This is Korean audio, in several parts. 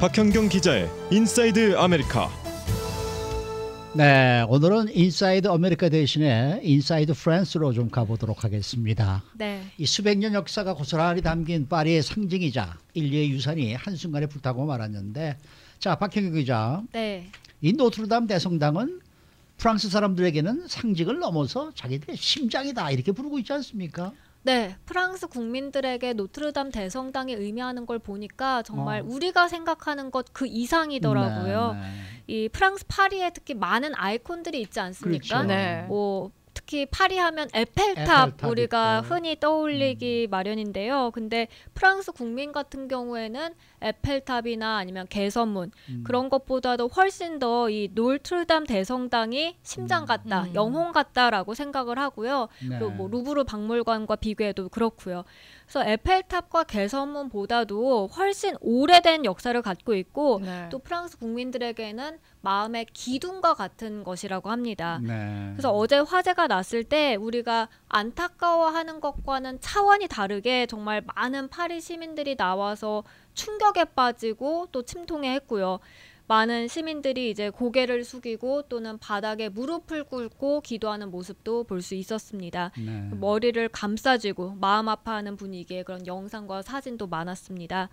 박현경 기자의 인사이드 아메리카. 네, 오늘은 인사이드 아메리카 대신에 인사이드 프랑스로 좀 가보도록 하겠습니다. 네. 이 수백 년 역사가 고스란히 담긴 파리의 상징이자 인류의 유산이 한순간에 불타고 말았는데 자, 박형규 기자. 네. 이 노트르담 대성당은 프랑스 사람들에게는 상징을 넘어서 자기들의 심장이다 이렇게 부르고 있지 않습니까? 네, 프랑스 국민들에게 노트르담 대성당이 의미하는 걸 보니까 정말 어. 우리가 생각하는 것 그 이상이더라고요. 네, 네. 이 프랑스 파리에 특히 많은 아이콘들이 있지 않습니까? 그렇죠. 네. 뭐 특히 파리 하면 에펠탑, 에펠탑 우리가 있고. 흔히 떠올리기 마련인데요. 근데 프랑스 국민 같은 경우에는 에펠탑이나 아니면 개선문 음. 그런 것보다도 훨씬 더이 노트르담 대성당이 심장 같다, 음. 영혼 같다라고 생각을 하고요. 네. 그리고 뭐 루브르 박물관과 비교해도 그렇고요. 그래서 에펠탑과 개선문보다도 훨씬 오래된 역사를 갖고 있고 네. 또 프랑스 국민들에게는 마음의 기둥과 같은 것이라고 합니다. 네. 그래서 어제 화재가 났을 때 우리가 안타까워하는 것과는 차원이 다르게 정말 많은 파리 시민들이 나와서 충격에 빠지고 또 침통해 했고요. 많은 시민들이 이제 고개를 숙이고 또는 바닥에 무릎을 꿇고 기도하는 모습도 볼 수 있었습니다. 네. 머리를 감싸쥐고 마음 아파하는 분위기의 그런 영상과 사진도 많았습니다.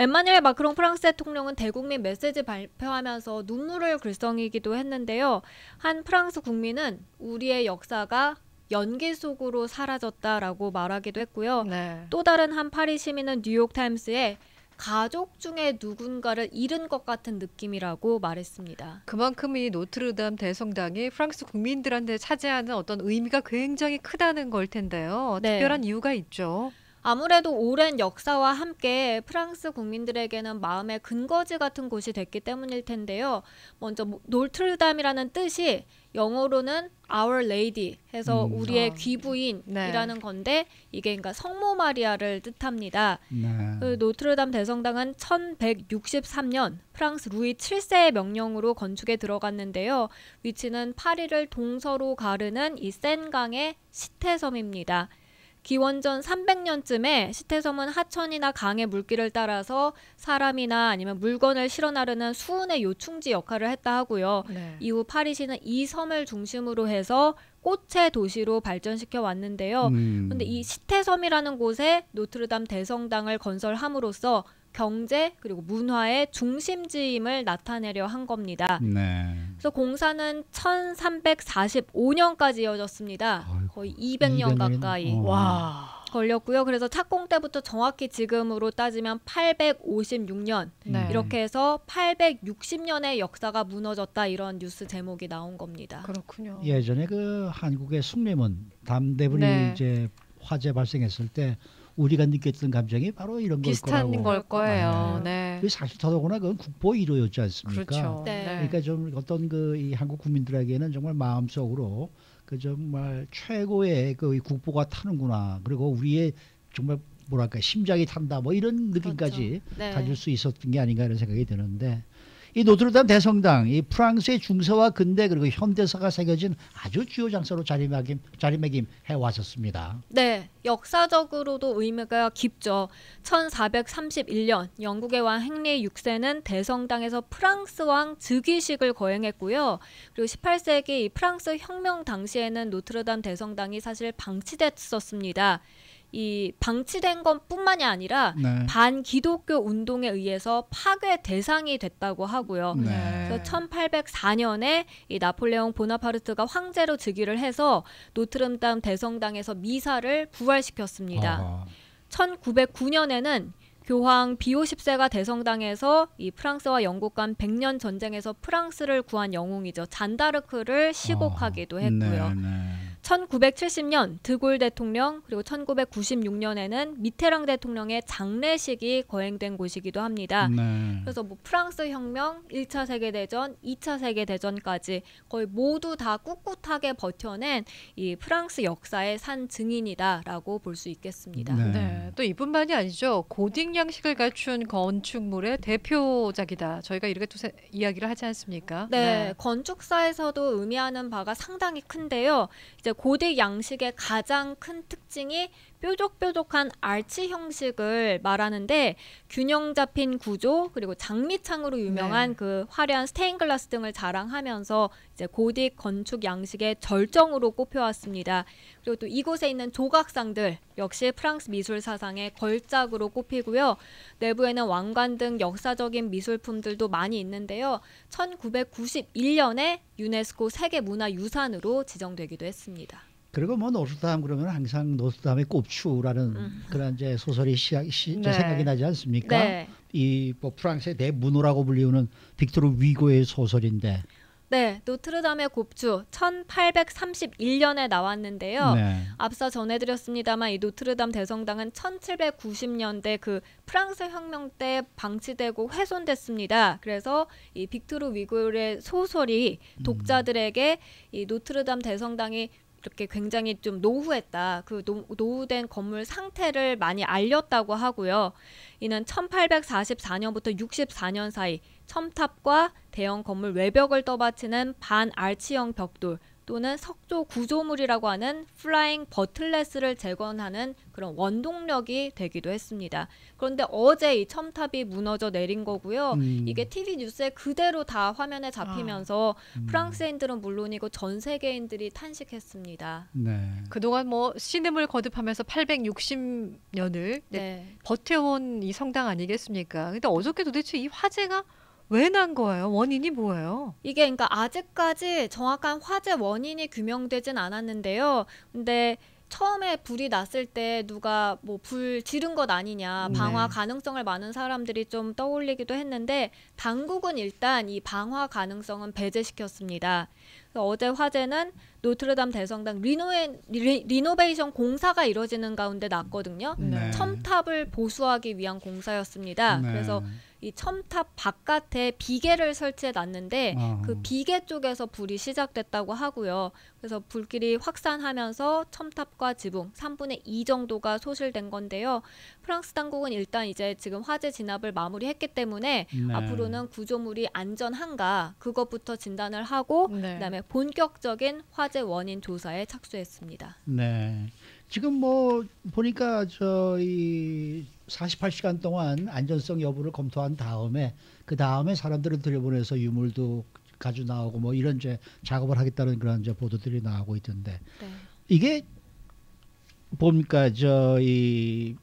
엠마누엘 마크롱 프랑스 대통령은 대국민 메시지 발표하면서 눈물을 글썽이기도 했는데요. 한 프랑스 국민은 우리의 역사가 연기 속으로 사라졌다라고 말하기도 했고요. 네. 또 다른 한 파리 시민은 뉴욕 타임스에 가족 중에 누군가를 잃은 것 같은 느낌이라고 말했습니다. 그만큼 이 노트르담 대성당이 프랑스 국민들한테 차지하는 어떤 의미가 굉장히 크다는 걸 텐데요. 네. 특별한 이유가 있죠. 아무래도 오랜 역사와 함께 프랑스 국민들에게는 마음의 근거지 같은 곳이 됐기 때문일 텐데요. 먼저 뭐 노트르담이라는 뜻이 영어로는 Our Lady 해서 음. 우리의 아. 귀부인이라는 네. 건데 이게 그러니까 성모 마리아를 뜻합니다. 네. 그 노트르담 대성당은 1163년 프랑스 루이 7세의 명령으로 건축에 들어갔는데요. 위치는 파리를 동서로 가르는 이 센강의 시태섬입니다. 기원전 300년쯤에 시태섬은 하천이나 강의 물길을 따라서 사람이나 아니면 물건을 실어 나르는 수은의 요충지 역할을 했다 하고요. 네. 이후 파리시는 이 섬을 중심으로 해서 꽃의 도시로 발전시켜 왔는데요. 음. 근데 이 시태섬이라는 곳에 노트르담 대성당을 건설함으로써 경제 그리고 문화의 중심지임을 나타내려 한 겁니다. 네. 그래서 공사는 1345년까지 이어졌습니다. 아이고, 거의 200년 200 년이나? 가까이 어. 와. 걸렸고요. 그래서 착공 때부터 정확히 지금으로 따지면 856년 네. 이렇게 해서 860년의 역사가 무너졌다 이런 뉴스 제목이 나온 겁니다. 그렇군요. 예전에 그 한국의 숭례문 담대분이 네. 이제 화재 발생했을 때 우리가 느꼈던 감정이 바로 이런 걸 비슷한. 걸 거예요. 네. 네. 사실 더더구나 그건 국보 1호였지 않습니까? 그렇죠. 네. 그러니까 좀 어떤 그 이 한국 국민들에게는 정말 마음속으로 그 정말 최고의 그이 국보가 타는구나. 그리고 우리의 정말 뭐랄까 심장이 탄다. 뭐 이런 느낌까지 네. 가질 수 있었던 게 아닌가 이런 생각이 드는데 이 노트르담 대성당 이 프랑스의 중세와 근대 그리고 현대사가 새겨진 아주 주요 장소로 자리매김 자리매김 해 왔었습니다. 네, 역사적으로도 의미가 깊죠. 1431년 영국의 왕 헨리 6세는 대성당에서 프랑스 왕 즉위식을 거행했고요. 그리고 18세기 이 프랑스 혁명 당시에는 노트르담 대성당이 사실 방치됐었습니다. 이 방치된 것뿐만이 아니라 네. 반기독교 운동에 의해서 파괴 대상이 됐다고 하고요. 네. 그래서 1804년에 이 나폴레옹 보나파르트가 황제로 즉위를 해서 노트르담 대성당에서 미사를 부활시켰습니다. 아, 1909년에는 교황 비오 10세가 대성당에서 이 프랑스와 영국 간 100년 전쟁에서 프랑스를 구한 영웅이죠. 잔다르크를 시곡하기도 했고요. 네, 네. 1970년 드골 대통령 그리고 1996년에는 미테랑 대통령의 장례식이 거행된 곳이기도 합니다. 네. 그래서 뭐 프랑스 혁명, 1차 세계 대전, 2차 세계 대전까지 거의 모두 다 꿋꿋하게 버텨낸 이 프랑스 역사의 산 증인이다라고 볼 수 있겠습니다. 네. 네. 또 이뿐만이 아니죠. 고딕 양식을 갖춘 건축물의 대표작이다. 저희가 이렇게 또 세- 이야기를 하지 않습니까? 네, 건축사에서도 의미하는 바가 상당히 큰데요. 이제 고딕 양식의 가장 큰 특징이 뾰족뾰족한 아치 형식을 말하는데 균형 잡힌 구조 그리고 장미창으로 유명한 네. 그 화려한 스테인글라스 등을 자랑하면서 이제 고딕 건축 양식의 절정으로 꼽혀왔습니다. 그리고 또 이곳에 있는 조각상들 역시 프랑스 미술 사상의 걸작으로 꼽히고요. 내부에는 왕관 등 역사적인 미술품들도 많이 있는데요. 1991년에 유네스코 세계 문화 유산으로 지정되기도 했습니다. 그리고 뭐 노스담 그러면 항상 노스담의 꼽추라는 음. 그런 이제 소설이 시작 시, 네. 생각이 나지 않습니까? 네. 이뭐 프랑스의 대문호라고 불리우는 빅토르 위고의 소설인데. 네, 노트르담의 곱추 1831년에 나왔는데요. 네. 앞서 전해드렸습니다만 이 노트르담 대성당은 1790년대 그 프랑스 혁명 때 방치되고 훼손됐습니다. 그래서 이 빅토르 위고의 소설이 음. 독자들에게 이 노트르담 대성당이 이렇게 굉장히 좀 노후했다. 그 노, 노후된 건물 상태를 많이 알렸다고 하고요. 이는 1844년부터 64년 사이 첨탑과 대형 건물 외벽을 떠받치는 반알치형 벽돌 또는 석조 구조물이라고 하는 플라잉 버틀레스를 재건하는 그런 원동력이 되기도 했습니다. 그런데 어제 이 첨탑이 무너져 내린 거고요. 음. 이게 TV 뉴스에 그대로 다 화면에 잡히면서 음. 프랑스인들은 물론이고 전 세계인들이 탄식했습니다. 네. 그동안 뭐 신음을 거듭하면서 860년을 네. 버텨온 이 성당 아니겠습니까? 근데 어저께 도대체 이 화재가 왜 난 거예요? 원인이 뭐예요? 이게 그러니까 아직까지 정확한 화재 원인이 규명되진 않았는데요. 근데 처음에 불이 났을 때 누가 뭐 불 지른 것 아니냐 방화 네. 가능성을 많은 사람들이 좀 떠올리기도 했는데 당국은 일단 이 방화 가능성은 배제시켰습니다. 그래서 어제 화재는 노트르담 대성당 리노에, 리, 리노베이션 공사가 이뤄지는 가운데 났거든요. 네. 첨탑을 보수하기 위한 공사였습니다. 네. 그래서 이 첨탑 바깥에 비계를 설치해 놨는데 어허. 그 비계 쪽에서 불이 시작됐다고 하고요. 그래서 불길이 확산하면서 첨탑과 지붕 3분의 2 정도가 소실된 건데요. 프랑스 당국은 일단 이제 지금 화재 진압을 마무리했기 때문에 네. 앞으로는 구조물이 안전한가 그것부터 진단을 하고 네. 그다음에 본격적인 화재 원인 조사에 착수했습니다. 네. 지금 뭐 보니까 저이 48시간 동안 안전성 여부를 검토한 다음에 그 다음에 사람들을 들여보내서 유물도 가져 나오고 뭐 이런 이제 작업을 하겠다는 그런 이제 보도들이 나오고 있던데 네. 이게 뭡니까 저이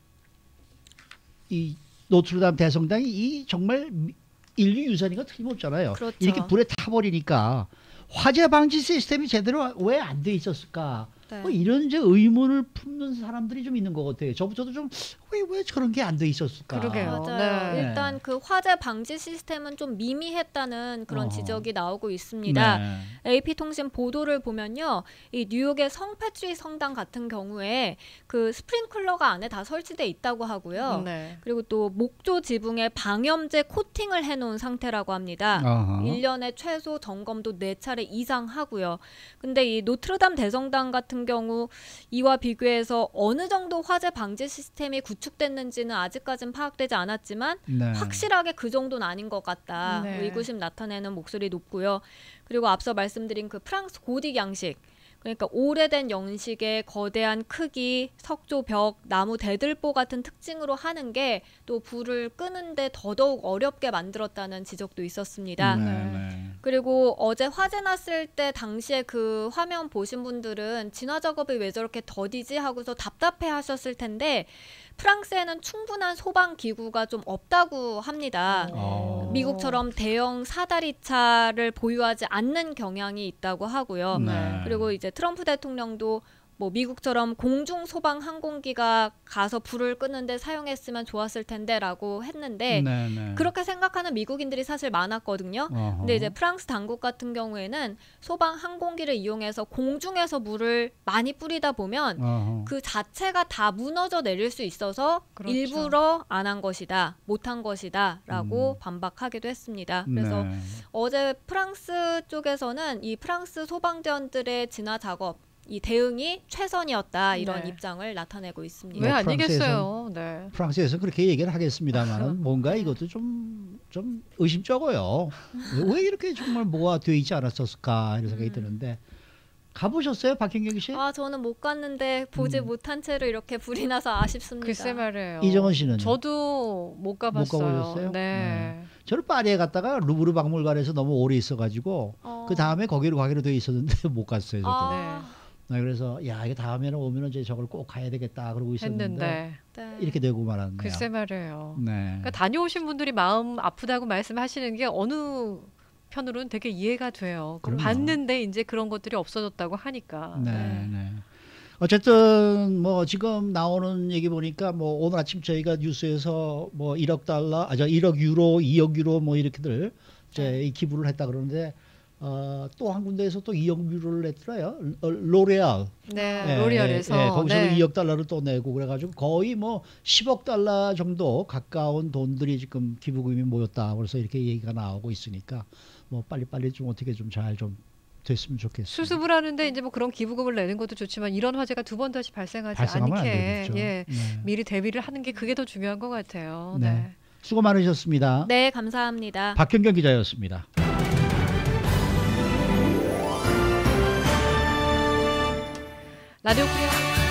이 노트르담 대성당이 이 정말 미- 인류 유산이가 틀림없잖아요. 그렇죠. 이렇게 불에 타버리니까 화재 방지 시스템이 제대로 왜 안 돼 있었을까? 네. 뭐 이런 이제 의문을 품는 사람들이 좀 있는 것 같아요. 저부터도 좀왜 왜 저런 게 안 돼 있었을까? 그러게요. 맞아요. 네. 일단 그 화재 방지 시스템은 좀 미미했다는 그런 어. 지적이 나오고 있습니다. 네. AP 통신 보도를 보면요, 이 뉴욕의 성패트리 성당 같은 경우에 그 스프링클러가 안에 다 설치돼 있다고 하고요. 네. 그리고 또 목조 지붕에 방염제 코팅을 해 놓은 상태라고 합니다. 어허. 일 1년에 최소 점검도 네차례 이상 하고요. 근데 이 노트르담 대성당 같은 경우 이와 비교해서 어느 정도 화재 방지 시스템이 구 축됐는지는 아직까지는 파악되지 않았지만 네. 확실하게 그 정도는 아닌 것 같다. 네. 뭐 의구심 나타내는 목소리 높고요. 그리고 앞서 말씀드린 그 프랑스 고딕 양식. 그러니까 오래된 영식의 거대한 크기, 석조 벽, 나무 대들보 같은 특징으로 하는 게 또 불을 끄는데 더더욱 어렵게 만들었다는 지적도 있었습니다. 네, 네. 네. 그리고 어제 화재 났을 때 당시에 그 화면 보신 분들은 진화 작업이 왜 저렇게 더디지 하고서 답답해 하셨을 텐데 프랑스에는 충분한 소방 기구가 좀 없다고 합니다. 어. 미국처럼 대형 사다리차를 보유하지 않는 경향이 있다고 하고요. 네. 그리고 이제 트럼프 대통령도 뭐 미국처럼 공중 소방 항공기가 가서 불을 끄는데 사용했으면 좋았을 텐데라고 했는데 네, 네. 그렇게 생각하는 미국인들이 사실 많았거든요. 어허. 근데 이제 프랑스 당국 같은 경우에는 소방 항공기를 이용해서 공중에서 물을 많이 뿌리다 보면 어허. 그 자체가 다 무너져 내릴 수 있어서 그렇죠. 일부러 안 한 것이다, 못한 것이다라고 음. 반박하기도 했습니다. 그래서 네. 어제 프랑스 쪽에서는 이 프랑스 소방대원들의 진화 작업 이 대응이 최선이었다 이런 네. 입장을 나타내고 있습니다. 왜뭐 아니겠어요? 네. 프랑스에서 그렇게 얘기를 하겠습니다만 뭔가 이것도 좀, 좀 의심쩍어요. 왜 이렇게 정말 뭐가 돼 있지 않았었을까 이런 생각이 음. 드는데 가보셨어요, 박현경 씨? 아 저는 못 갔는데 보지 음. 못한 채로 이렇게 불이 나서 아쉽습니다. 글쎄 말이에요. 이정은 씨는 저도 못 가봤어요. 가보셨어요? 네. 저는 파리에 갔다가 루브르 박물관에서 너무 오래 있어가지고 어. 그 다음에 거기로 가기로 돼 있었는데 못 갔어요. 저도. 아, 네, 그래서 야 이게 다음에는 오면은 이제 저걸 꼭 가야 되겠다 그러고 있었는데 했는데 네. 이렇게 되고 말았네요. 글쎄 말이에요. 네. 그러니까 다녀오신 분들이 마음 아프다고 말씀하시는 게 어느 편으로는 되게 이해가 돼요. 그럼요. 봤는데 이제 그런 것들이 없어졌다고 하니까. 네, 네. 어쨌든 뭐 지금 나오는 얘기 보니까 뭐 오늘 아침 저희가 뉴스에서 뭐 1억 달러, 아저 1억 유로, 2억 유로 뭐 이렇게들 이제 이 기부를 했다 그러는데 어, 또 한 군데에서 또 2억 유로를 냈더라요. 어, 로레알. 네, 예, 로리얼에서 예, 예, 거기서도 네. 2억 달러를 또 내고 그래가지고 거의 뭐 10억 달러 정도 가까운 돈들이 지금 기부금이 모였다. 그래서 이렇게 얘기가 나오고 있으니까 뭐 빨리빨리 좀 어떻게 좀잘좀 됐으면 좋겠어요. 수습을 하는데 이제 뭐 그런 기부금을 내는 것도 좋지만 이런 화재가 두 번 다시 발생하지 않게. 예, 네. 미리 대비를 하는 게 그게 더 중요한 것 같아요. 네. 네. 수고 많으셨습니다. 네 감사합니다. 박현경 기자였습니다. 라디오 코리아